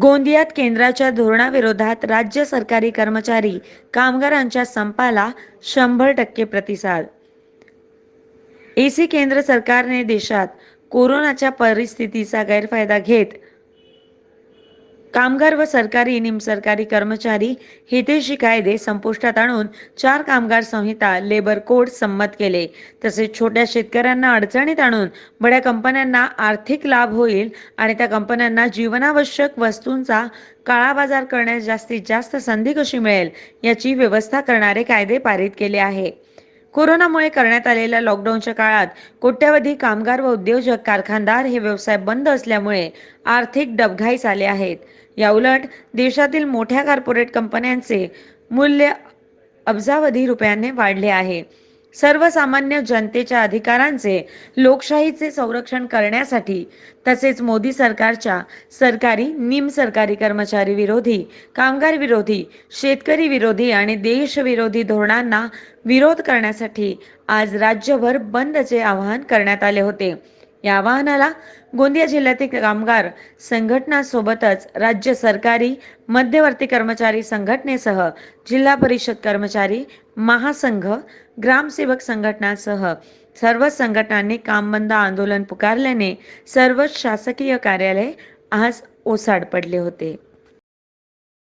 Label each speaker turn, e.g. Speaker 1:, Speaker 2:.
Speaker 1: गोंदियात केंद्राच्या धोरणाविरोधात राज्य सरकारी कर्मचारी कामगारांच्या संपाला शंभर टक्के प्रतिसाद. एसी केंद्र सरकारने देशात कोरोनाच्या परिस्थितीचा गैरफायदा घेत कामगार व सरकारी निमसरकारी कर्मचारी हितेशी कायदे संपुष्टात आणून चार कामगार संहिता लेबर कोड संमत केले. तसेच छोट्या शेतकऱ्यांना अडचणीत आणून बड्या कंपन्यांना आर्थिक लाभ होईल आणि त्या कंपन्यांना जीवनावश्यक वस्तूंचा काळा बाजार करण्यास जास्तीत जास्त संधी कशी मिळेल याची व्यवस्था करणारे कायदे पारित केले आहे. कोरोनामुळे करण्यात आलेल्या लॉकडाऊनच्या काळात कोट्यावधी कामगार व उद्योजक कारखानदार हे व्यवसाय बंद असल्यामुळे आर्थिक डबघाईस आले आहेत. याउलट देशातील मोठ्या कॉर्पोरेट कंपन्यांचे मूल्य अब्जावधी रुपयांनी वाढले आहे. सर्वसामान्य जनतेच्या अधिकारांचे लोकशाहीचे संरक्षण करण्यासाठी तसेच मोदी सरकारच्या सरकारी निमसरकारी कर्मचारी विरोधी कामगार विरोधी शेतकरी विरोधी आणि देशविरोधी धोरणांना विरोध करण्यासाठी आज राज्यभर बंदचे आवाहन करण्यात आले होते. या आवाहनाला गोंदिया जिल्ह्यातील कामगार संघटनासोबतच राज्य सरकारी मध्यवर्ती कर्मचारी संघटनेसह जिल्हा परिषद कर्मचारी महासंघ ग्रामसेवक संघटनासह सर्वच संघटनांनी काम बंद आंदोलन पुकारल्याने सर्वच शासकीय कार्यालय आज ओसाड पडले होते.